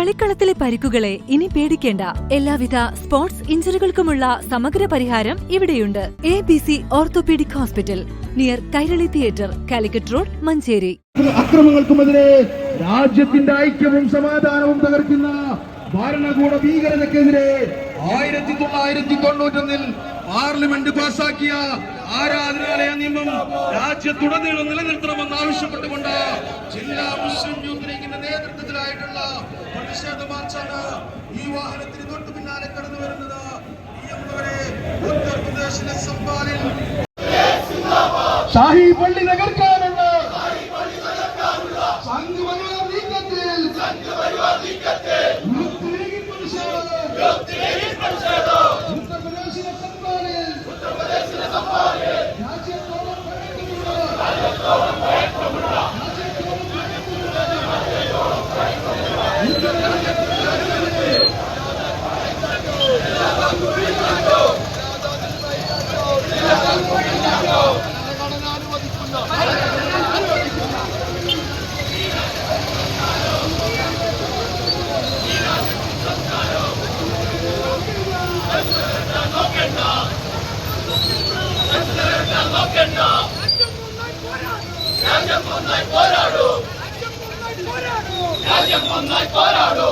കളിക്കളത്തിലെ പരിക്കുകളെ ഇനി പേടിക്കേണ്ട. എല്ലാവിധ സ്പോർട്സ് ഇഞ്ചുറികൾക്കുമുള്ള സമഗ്ര പരിഹാരം ഇവിടെയുണ്ട്. A B C orthopaedic hospital near Kairali theatre Calicut road Manjeri. അക്രമങ്ങൾക്കുമെതിരെ രാജ്യത്തിന്റെ ഐക്യവും സമാധാനവും തകർക്കുന്ന ഭരണകൂട ഭീകരതക്കെതിരെ ആയിരത്തി തൊള്ളായിരത്തി തൊണ്ണൂറ്റൊന്നിൽ പാർലമെന്റ് പാസാക്കിയ ആരാധനാലയ നിയമം രാജ്യത്തുടനീളം നിലനിർത്തണമെന്ന് ആവശ്യപ്പെട്ടുകൊണ്ട് ജില്ലാ മുസ്ലിം യൂത്ത് ലീഗിന്റെ നേതൃത്വത്തിലായിട്ടുള്ള പ്രതിഷേധ മാർച്ചാണ് ഈ വാഹനത്തിന് തൊട്ടു പിന്നാലെ കടന്നു വരുന്നത്. ഉത്തർപ്രദേശിലെ സംബാലിൽ ഷാഹി പള്ളി തകർക്കാനുള്ള നീക്കത്തിൽ യൂത്ത് ലീഗ് സിന്ദാബാദ്